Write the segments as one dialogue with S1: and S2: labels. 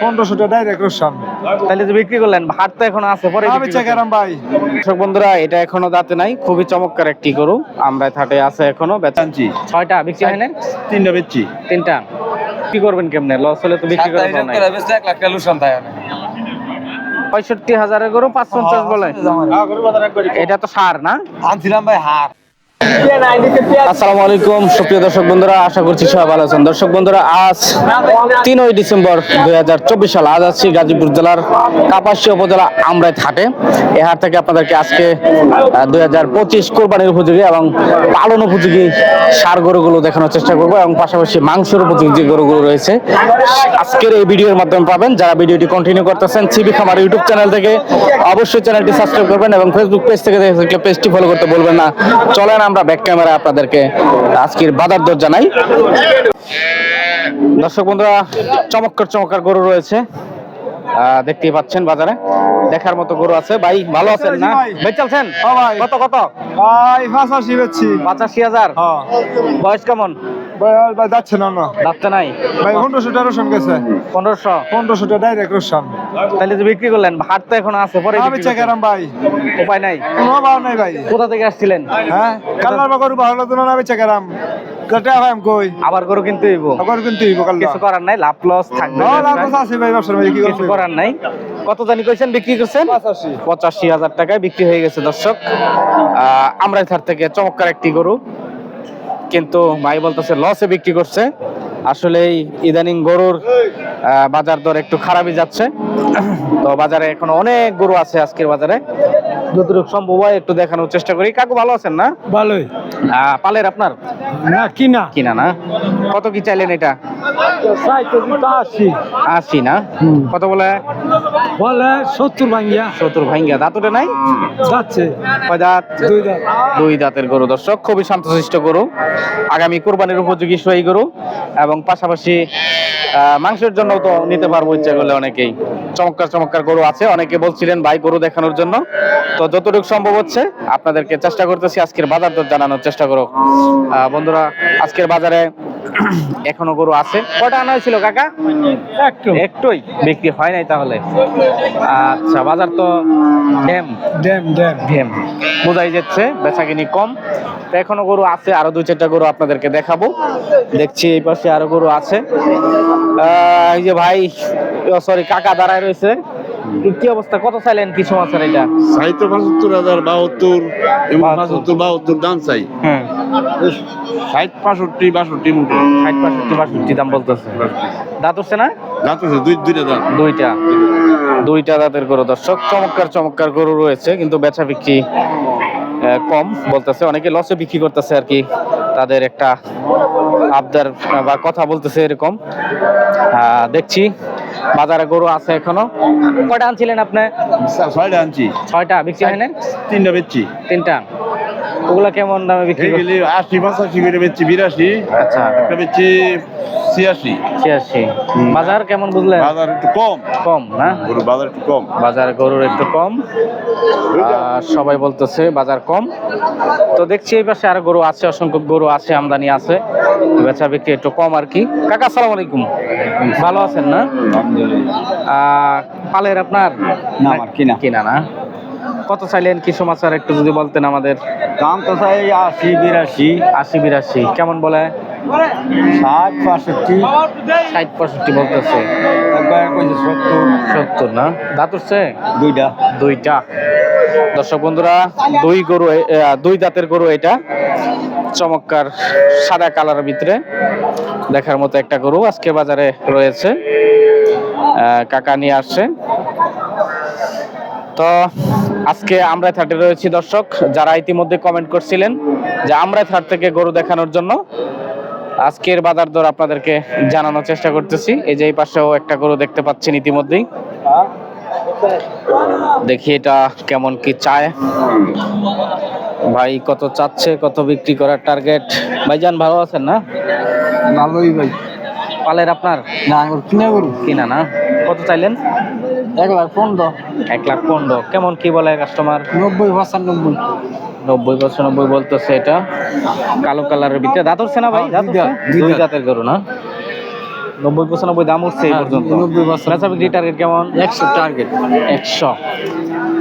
S1: পনেরোশো ডাইরেক্ট রোশন
S2: তাহলে যে বিক্রি করলেন হাট তো এখনও আছে পরে
S1: আমি চেকারাম ভাই।
S2: দর্শক বন্ধুরা এটা এখনও দাঁতে নাই খুবই চমৎকার একটি গরু। আমরা থাটে আছে এখনও বেচা ছয়টা বিক্রি হয় না
S1: তিনটা বেচছি।
S2: তিনটা। কি করবেন কেমনে? লস হলে তো বিক্রি করে পাও নাই। পঁয়ষট্টি হাজারের গরু পাঁচ পঞ্চাশ বলে এটা তো সার না?
S1: আনছিলাম ভাই হাট
S2: আসসালামু আলাইকুম সুপ্রিয় দর্শক বন্ধুরা, আশা করছি সবাই ভালো আছেন। দর্শক বন্ধুরা, আজ তিনই ডিসেম্বর দুই হাজার চব্বিশ সাল। আজ আছি গাজীপুর জেলার কাপাসী উপজেলা আমরাই হাটে। এ হাট থেকে আপনাদেরকে আজকে দুই হাজার পঁচিশ কোরবানির উপযোগী এবং পালন উপযোগী সার গরুগুলো দেখানোর চেষ্টা করব এবং পাশাপাশি মাংসের উপযোগী যে গরুগুলো রয়েছে, আজকের এই ভিডিওর মাধ্যমে পাবেন। যারা ভিডিওটি কন্টিনিউ করতেছেন, সিবি খামার ইউটিউব চ্যানেল থেকে অবশ্যই চ্যানেলটি সাবস্ক্রাইব করবেন এবং ফেসবুক পেজ থেকে পেজটি ফলো করতে বলবেন না। চলেন আমরা ব্যাক ক্যামেরা আপনাদেরকে আজকের বাজার দর জানাই। দর্শক বন্ধুরা চমৎকার চমৎকার গরু রয়েছে। দেখতেই পাচ্ছেন বাজারে। দেখার মতো গরু আছে। ভাই ভালো আছেন না?
S1: ভাই।
S2: ভাই চলছেন
S1: হ্যাঁ।
S2: কত কত?
S1: ভাই পাঁচাশি বেচছি।
S2: পঁচাশি হাজার?
S1: হ্যাঁ।
S2: বয়স কেমন?
S1: ভাই ভাই যাচ্ছে না না।
S2: যাচ্ছে নাই?
S1: ভাই পনেরোশো টাকা রোশন গেছে।
S2: পনেরোশো?
S1: পনেরোশো টাকা ডাইরেক্ট রোশন
S2: তাহলে যে বিক্রি করলেন হাট তো এখন আছে পরে
S1: আমি
S2: করবেন।
S1: ভাই
S2: উপায় নাই।
S1: কোনো ভাব নাই ভাই।
S2: কোথা থেকে আসছিলেন?
S1: হ্যাঁ কাল্লার বা গরু ভালো তো না আমি যেটা কই?
S2: আবার গরু কিনতে হইব।
S1: আবার কিন্তু হইব কাল্লা।
S2: কিছু করার নাই লাভ লস থাকবে
S1: না লাভ
S2: ব্যবসায়।
S1: আছে ভাই ব্যবসার ভাই
S2: কিছু করার নাই। কত জানি কইছেন বিক্রি করছেন?
S1: পাঁচাশি।
S2: পঁচাশি হাজার টাকায় বিক্রি হয়ে গেছে দর্শক। আমরা থার থেকে চমৎকার একটি গরু কিন্তু ভাই বলতেছে লসে বিক্রি করছে। আসলে ইদানিং গরুর বাজার দর একটু খারাপই যাচ্ছে। তো বাজারে এখন অনেক গরু আছে আজকের বাজারে। যতটুকু সম্ভব হয় একটু দেখানোর চেষ্টা করি। কাকু ভালো আছেন না?
S1: ভালোই।
S2: পালের আপনার?
S1: না কিনা।
S2: কিনা না? কত কি চাইলেন এটা?
S1: আশি।
S2: না? কত বলে?
S1: বলে সত্তর ভাঙ্গিয়া।
S2: সত্তর ভাঙ্গা দাঁতটা নাই?
S1: যাচ্ছে।
S2: কয় দাঁত?
S1: দুই দাঁত।
S2: দুই দাঁতের গরু। দর্শক খুবই শান্তশিষ্ট গরু। আগামী কোরবানির উপযোগী সেই গরু। এবং পাশাপাশি মাংসের জন্য তো নিতে পারব ইচ্ছা করলে অনেকেই। চমৎকার চমৎকার গরু আছে। অনেকে বলছিলেন ভাই গরু দেখানোর জন্য। তো যতটুকু সম্ভব হচ্ছে আপনাদেরকে চেষ্টা করতেছি আজকের বাজার দর জানানোর চেষ্টা করো আহ, বন্ধুরা আজকের বাজারে এখনও গরু আছে। কটা আনা হয়েছিল কাকা?
S1: একটু
S2: একটুই? বিক্রি হয় নাই তাহলে? আচ্ছা বাজার তো ড্যাম।
S1: Dam dam.
S2: ভেম বোঝাই যাচ্ছে বেচাকিনি কম। তো এখনও গরু আছে আরও দুই চারটা গরু আপনাদেরকে দেখাবো। দেখছি এই পাশে আরও গরু আছে। আহ, এই যে ভাই সরি কাকা দাঁড়ায় রয়েছে। কি- অবস্থা? কত চাইলেন কিছু মাছের এটা?
S3: সাহিত্য পঁচাত্তর হাজার বাহাত্তর
S2: বাহাত্তর।
S3: বাহাত্তর দাম চাই।
S2: হুম।
S3: ষাট পাঁষট্টি বাষট্টি
S2: ষাট পাঁষট্টি বাষট্টি দাম বলতেছে। দাঁত হচ্ছে না?
S3: দাঁত আছে দুই দুইটা দাঁত।
S2: দুইটা। দুইটা। দাঁতের গরু। দর্শক চমৎকার চমৎকার গরু রয়েছে কিন্তু বেচা বিক্রি কম বলতেছে। অনেকে লসে বিক্রি করতেছে আর কি। তাদের একটা আবদার বা কথা বলতেছে এরকম। দেখছি বাজারে গরু আছে এখনও। কয়টা আনছিলেন আপনি?
S3: ছয়টা আনছি।
S2: ছয়টা বিক্রি হয় না
S3: তিনটা বেচছি।
S2: তিনটা। ওগুলা কেমন দামে বিক্রি করছেন?
S3: আশি পঁচাশি করে বেচছি বিরাশি।
S2: আচ্ছা।
S3: একটা বেচছি ছিয়াশি।
S2: ছিয়াশি। বাজার কেমন বুঝলেন?
S3: বাজার একটু কম।
S2: কম না?
S3: গরু বাজার একটু কম।
S2: বাজার গরুর একটু কম। আর সবাই বলতেছে বাজার কম। তো দেখছি এই পাশে আর গরু আছে অসংখ্য গরু আছে আমদানি আছে। বেচা বিক্রি একটু কম আর কি। কাকা সালাম আলাইকুম। ভালো আছেন না? আহ, পালের আপনার?
S1: কিনা।
S2: কিনা না? কত চাইলেন? কিছু মাছ আর একটু যদি বলতেন আমাদের।
S1: দাম তো চাই আশি বিরাশি।
S2: আশি বিরাশি। কেমন বলে?
S1: ষাট বাষট্টি
S2: ষাট পঁয়ষট্টি বলতেছে।
S1: একবার কইছে সত্তর।
S2: সত্তর না? দাঁত উঠছে?
S1: দুইটা।
S2: দুইটা। দর্শক বন্ধুরা দুই গরু দুই দাঁতের গরু এটা। চমৎকার সাদা কালারের ভিতরে দেখার মতো একটা গরু আজকে বাজারে রয়েছে। কাকা নিয়ে আসছে। তো আজকে আমরা থার্টে রয়েছি দর্শক যারা ইতিমধ্যে কমেন্ট করছিলেন যে আমরা থার্ট থেকে গরু দেখানোর জন্য আজকের বাজার দর আপনাদেরকে জানানোর চেষ্টা করতেছি। এই যে এই পাশেও একটা গরু দেখতে পাচ্ছেন ইতিমধ্যেই। দেখি এটা কেমন কি চায়। ভাই কত চাচ্ছে কত বিক্রি করার টার্গেট ভাইজান ভালো আছেন না?
S1: ভালোই ভাই।
S2: পালের আপনার?
S1: না কিনে করু
S2: কিনা না? কত চাইলেন?
S1: এক লাখ পনেরো।
S2: এক লাখ পনেরো। কেমন কি বলে কাস্টমার
S1: নব্বই পঁচানব্বই
S2: নব্বই। পঁচানব্বই বলতেছে এটা। কালো কালারের ভিতরে। দাঁত উঠছে না ভাই?
S1: হ্যাঁ, দুই।
S2: দাঁতের গরু না? নব্বই পঁচানব্বই দাম উঠছে এই
S4: হ্যাঁ,
S2: পর্যন্ত। বেচা বিক্রি টার্গেট কেমন?
S4: একশো টার্গেট
S2: একশো।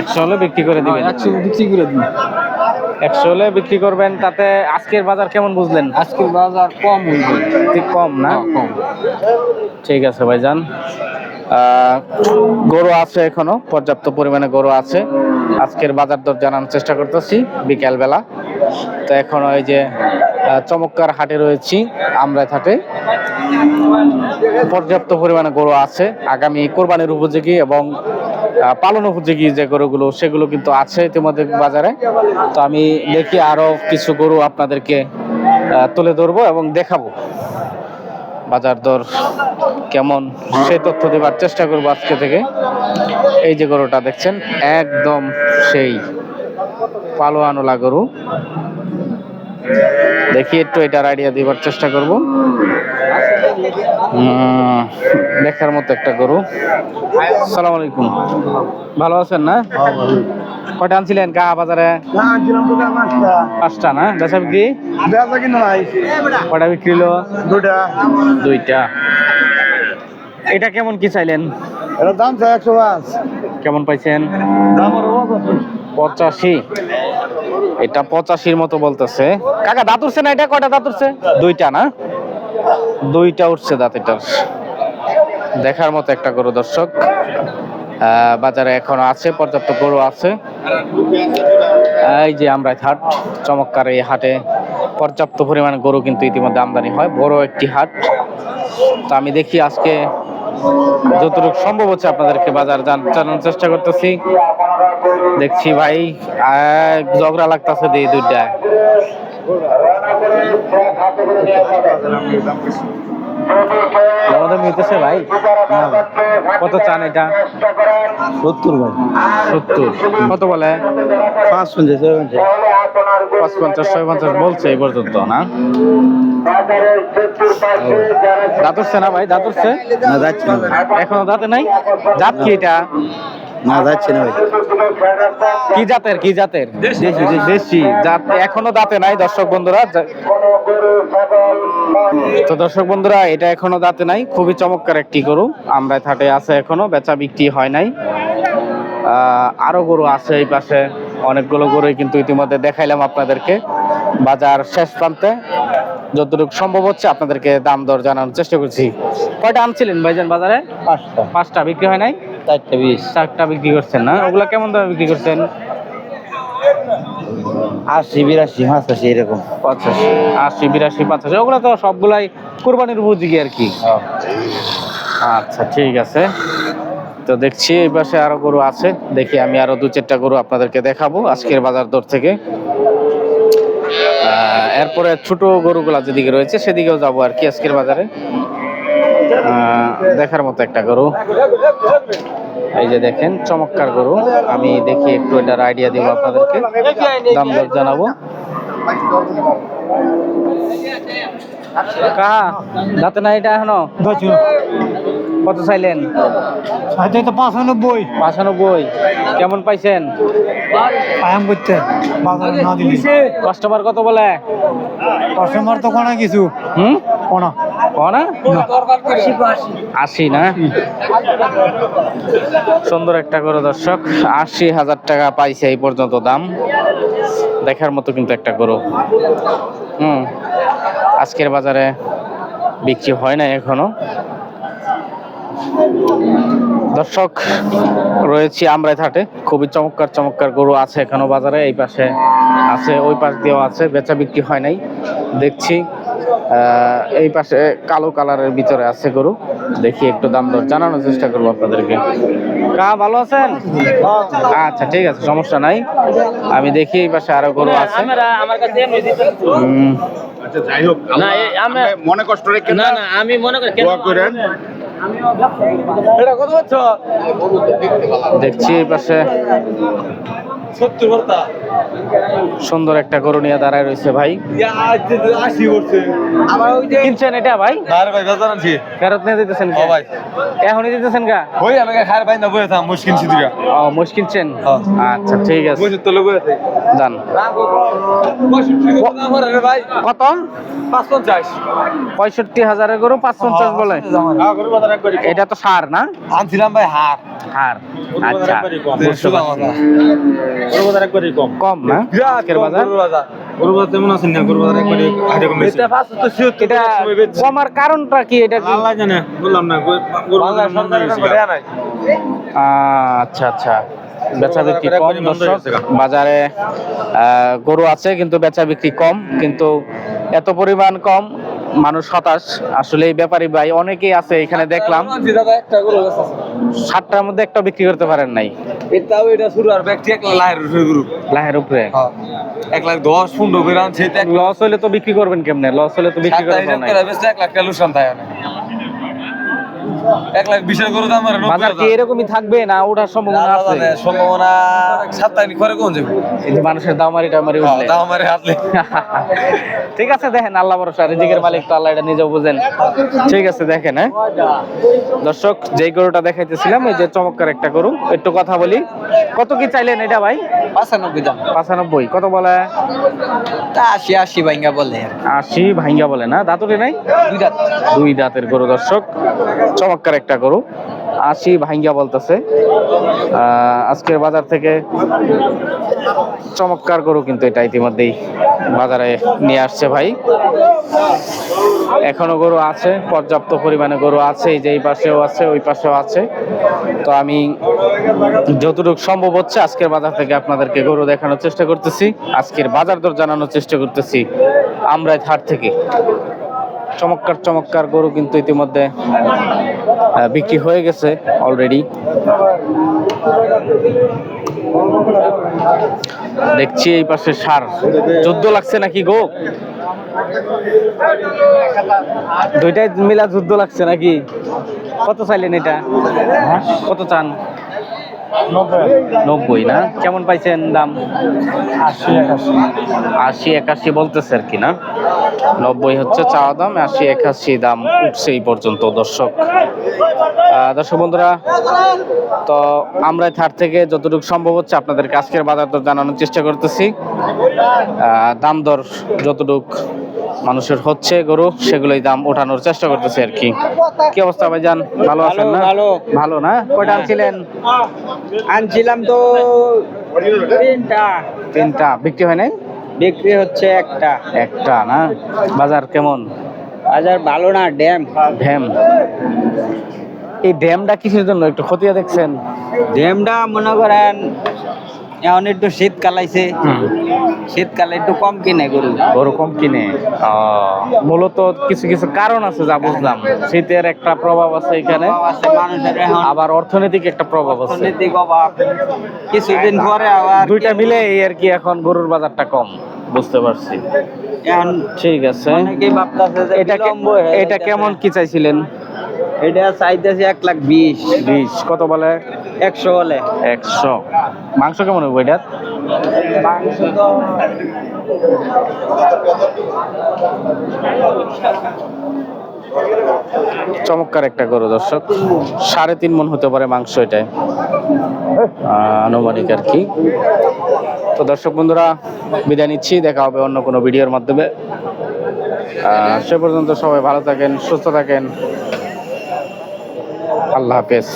S2: একশো হলে বিক্রি করে দিবেন।
S4: একশো বিক্রি করে দিন
S2: একশো হলে বিক্রি করবেন। তাতে আজকের বাজার কেমন বুঝলেন?
S4: আজকের বাজার কম
S2: ঠিক কম না?
S4: হ্যাঁ, কম।
S2: ঠিক আছে ভাইজান। আহ, গরু আছে এখনও, পর্যাপ্ত পরিমাণে গরু আছে। আজকের বাজার দর জানানোর চেষ্টা করতেছি বিকেল বেলা তো এখনও এই যে চমৎকার হাটে রয়েছি আমরা হাটে পর্যাপ্ত পরিমাণে গরু আছে। আগামী কোরবানির উপযোগী এবং পালন উপযোগী যে গরুগুলো, সেগুলো কিন্তু আছে ইতিমধ্যে বাজারে। তো আমি দেখি আরও কিছু গরু আপনাদেরকে তুলে ধরবো এবং দেখাবো। বাজার দর কেমন, সেই তথ্য দেবার চেষ্টা করব আজকে থেকে। এই যে গরুটা দেখছেন, একদম সেই পালোয়ানোলা গরু। দেখি একটু এটার আইডিয়া দেবার চেষ্টা করব। দেখার মতো একটা গরু। সালাম আলাইকুম। ভালো আছেন না? কয়টা আনছিলেন? গা বাজারে? পাঁচটা। না? বেচা বিক্রি? কয়টা বিক্রি হলো?
S1: দুটা।
S2: দুইটা। এটা কেমন কি চাইলেন?
S1: এটা দাম চাই একশো পাঁচ।
S2: কেমন পাইছেন?
S1: পঁচাশি।
S2: এটা পঁচাশির মতো বলতেছে। কাকা দাঁত উঠছে না? এটা কয়টা দাঁত উঠছে? দুইটা না? দুইটা উঠছে দাঁত এটার। দেখার মতো একটা গরু দর্শক। বাজারে এখনও আছে, পর্যাপ্ত গরু আছে। এই যে আমরা হাট, চমৎকার এই হাটে পর্যাপ্ত পরিমাণ গরু কিন্তু ইতিমধ্যে আমদানি হয়। বড় একটি হাট। তো আমি দেখি আজকে যতটুকু সম্ভব হচ্ছে আপনাদেরকে বাজার জান- জানানোর চেষ্টা করতেছি। দেখছি ভাই ঝগড়া লাগতেছে দিয়ে দুইটা আমাদের মিলতেছে ভাই। কত চান এটা?
S1: সত্তর ভাই।
S2: সত্তর। কত বলে?
S1: পাঁচ পঞ্চাশ
S2: পাঁচ পঞ্চাশ ছয় পঞ্চাশ বলছে এই পর্যন্ত না? দাঁত উঠছে না ভাই দাঁত উঠছে?
S1: না যাচ্ছে।
S2: এখনও দাঁতে নাই? জাত কি এটা?
S1: না যাচ্ছে না ভাই।
S2: কি জাতের কি জাতের? দেশি। দেশি জাত এখনও দাঁতে নাই দর্শক বন্ধুরা। তো দর্শক বন্ধুরা এটা এখনও দাঁতে নাই। খুবই চমৎকার একটি গরু। আমরা থাটে আছে এখনও বেচা বিক্রি হয় নাই। আরও গরু আছে এই পাশে। অনেকগুলো গরুই কিন্তু ইতিমধ্যে দেখাইলাম আপনাদেরকে। বাজার শেষ প্রান্তে যতটুকু সম্ভব হচ্ছে আপনাদেরকে দাম দর জানানোর চেষ্টা করছি। কয়টা আনছিলেন ভাইজান বাজারে?
S1: পাঁচটা।
S2: পাঁচটা। বিক্রি হয় নাই?
S1: চারটা বিশ।
S2: চারটা বিক্রি করছেন না। ওগুলা কেমন দামে বিক্রি করছেন?
S1: আশি বিরাশি পঁচাশি এরকম।
S2: পঁচাশি আশি বিরাশি পঁচাশি। ওগুলো তো সবগুলাই কোরবানির উপযোগী আর কি। আচ্ছা ঠিক আছে। তো দেখছি এই পাশে আরও গরু আছে। দেখি আমি আরও দু চারটা গরু আপনাদেরকে দেখাবো আজকের বাজার দর থেকে। এরপরে ছোট গরুগুলা যেদিকে রয়েছে সেদিকেও যাব আর কি আজকের বাজারে। দেখার মতো একটা গরু। এই যে দেখেন, চমৎকার গরু। আমি দেখি একটু এটার আইডিয়া দিব আপনাদেরকে। দাম দর জানাব। কাহা? দাঁতে না এটা এখনও? কত চাইলেন?
S1: তো পাঁচানব্বই।
S2: পাঁচানব্বই। কেমন পাইছেন?
S1: করতে দিলি।
S2: কাস্টমার কত বলে?
S1: কাস্টমার তো কোনা কিছু।
S2: হুম?
S1: কোনা।
S2: কনা? আশি না? সুন্দর একটা করে দর্শক আশি হাজার টাকা পাইছে এই পর্যন্ত দাম। দেখার মতো কিন্তু একটা গরু। হুম। আজকের বাজারে বিক্রি হয় না এখনও। দর্শক রয়েছি আমরাই থাটে। খুবই চমৎকার চমৎকার গরু আছে এখনও বাজারে এই পাশে আছে ওই পাশ দিয়েও আছে বেচা বিক্রি হয় নাই। দেখছি এই পাশে কালো কালারের ভিতরে আছে গরু। দেখি একটু দাম দর জানানোর চেষ্টা করব আপনাদেরকে। কা ভালো আছেন? আচ্ছা ঠিক আছে সমস্যা নাই। আমি দেখি এই পাশে আরও গরু আছে।
S3: আচ্ছা যাই হোক
S5: না, এ- আমি-
S3: আপনি মনে কষ্ট রেখে
S5: না না আমি মনে করি কেন
S3: দোয়া হচ্ছে?
S2: দেখছি পাশে। সুন্দর একটা গরু নিয়ে দাঁড়ায় রয়েছে ভাই। কিনছেন এটা ভাই? ফেরত নিয়ে দিতেছেন কে? এখনই দিতেছেন গা?
S1: ওই আমাকে খার পাই না বয়ে থাম মুশকিল
S2: ও মুশ কিনছেন? আচ্ছা ঠিক আছে। যান কত? পঁয়ষট্টি হাজারের গরু পাঁচ পঞ্চাশ বলে। এটা তো সার না?
S1: আনছিলাম ভাই হার।
S2: হার। আচ্ছা বুঝতে পারছি। কম। না আজকের বাজার?
S1: তেমন আছেন না গরু বাজার একবারে হাটে কম বেশি।
S2: এটা কমার কারণটা কি এটা
S1: আল্লাহ জানে বললাম না গরু বাজার মন্দ হয়েছে
S2: আচ্ছা আচ্ছা। বেচা বিক্রি কম দর্শক
S1: গেছে গা।
S2: বাজারে আহ, গরু আছে কিন্তু বেচা বিক্রি কম কিন্তু এত পরিমাণ কম মানুষ হতাশ। আসলে এই ব্যাপারী ভাই অনেকেই আছে এখানে দেখলাম। সাতটার মধ্যে একটা বিক্রি করতে পারেন নাই।
S4: এটাও এটা শুরু আর ব্যক্তি এক লাখ গরু।
S2: লাহের উপরে?
S4: এক লাখ দশ পনেরো করে আনছে
S2: লস হলে তো বিক্রি করবেন কেমনে? লস হলে তো বিক্রি
S4: করবেন এক লাখ টাকা লুসান এক লাখ বিশের গরু দাম আর
S2: বাজার কি এরকমই থাকবে না ওঠার সম্ভাবনা আছে?
S4: সম্ভাবনা সাপ্তাহিক করে কোন যাবে?
S2: এই যে মানুষের দামারি টামারি উঠলে।
S4: হাতলে।
S2: ঠিক আছে দেখেন আল্লাহ ভরসা রিজিকের মালিক তো আল্লাহ এটা নিজেও বুঝেন। ঠিক আছে দেখেন হ্যাঁ? দর্শক যেই গরুটা দেখাইতেছিলাম এই যে চমৎকার একটা গরু একটু কথা বলি। কত কি চাইলেন এটা ভাই?
S4: পাঁচানব্বই দাম।
S2: পাঁচানব্বই কত বলে?
S4: তা আশি আশি ভাঙ্গা বলে।
S2: আশি ভাঙ্গা বলে না দাঁতুরে নাই?
S4: দুই দাঁত।
S2: দুই দাঁতের গরু দর্শক। চমৎকার। একটা গরু। আশি ভাঙ্গা বলতেছে। আজকের বাজার থেকে চমৎকার গরু কিন্তু এটা ইতিমধ্যেই বাজারে নিয়ে আসছে ভাই। এখনও গরু আছে, পর্যাপ্ত পরিমাণে গরু আছে, এই যে এই পাশেও আছে, ওই পাশেও আছে। তো আমি যতটুকু সম্ভব হচ্ছে আজকের বাজার থেকে আপনাদেরকে গরু দেখানোর চেষ্টা করতেছি, আজকের বাজার দর জানানোর চেষ্টা করতেছি আমরা হাট থেকে। চমৎকার চমৎকার গরু কিন্তু ইতিমধ্যে বিক্রি হয়ে গেছে অলরেডি দেখছি এই পাশে সার। যুদ্ধ লাগছে নাকি গো? দুইটাই মিলা যুদ্ধ লাগছে নাকি? কত চাইলেন এটা? কত চান? নব্বই না? কেমন পাইছেন দাম?
S1: আশি একাশি।
S2: আশি একাশি বলতেছে আর কি না? নব্বই হচ্ছে চাওয়া দাম আশি একাশি দাম উঠছে এই পর্যন্ত দর্শক। দর্শক বন্ধুরা তো আমরা থার থেকে যতটুকু সম্ভব হচ্ছে আপনাদেরকে আজকের বাজার দর জানানোর চেষ্টা করতেছি। দাম দর যতটুক মানুষের হচ্ছে গরু সেগুলোই দাম ওঠানোর চেষ্টা করতেছে আর কি। কি অবস্থা ভাইজান? ভালো আছেন না?
S4: ভালো।
S2: ভালো না? কয়টা আনছিলেন?
S4: আনছিলাম তো তিনটা।
S2: তিনটা। বিক্রি হয় নাই?
S4: বিক্রি হচ্ছে একটা।
S2: একটা না? বাজার কেমন?
S4: বাজার ভালো না ড্যাম।
S2: ড্যাম। এই ড্যামটা কিসের জন্য? একটু খতিয়া দেখছেন।
S4: ড্যামটা মনে করেন এখন একটু শীতকাল আইছে। শীতকালে একটু কম কিনে গরু।
S2: গরু কম কিনে। মূলত কিছু কিছু কারণ আছে যা বুঝলাম। শীতের একটা প্রভাব আছে এখানে।
S4: মানুষের
S2: আবার অর্থনৈতিক একটা প্রভাব আছে।
S4: অর্থনৈতিক অভাব। কিছুদিন পরে আবার
S2: দুইটা মিলে এই আর কি এখন গরুর বাজারটা কম বুঝতে পারছি।
S4: এখন
S2: ঠিক আছে। এটা। কেমন কি চাইছিলেন?
S4: এটা চাইতেছে এক লাখ বিশ।
S2: বিশ কত বলে?
S4: একশো বলে।
S2: একশো। মাংস কেমন হবে
S4: মাংস তো
S2: চমৎকার একটা গরু দর্শক। সাড়ে তিন মন হতে পারে মাংস এটাই আনুমানিক আর কি। তো দর্শক বন্ধুরা বিদায় নিচ্ছি। দেখা হবে অন্য কোনো ভিডিওর মাধ্যমে। সে পর্যন্ত সবাই ভালো থাকেন সুস্থ থাকেন। আল্লাহ হাফেজ।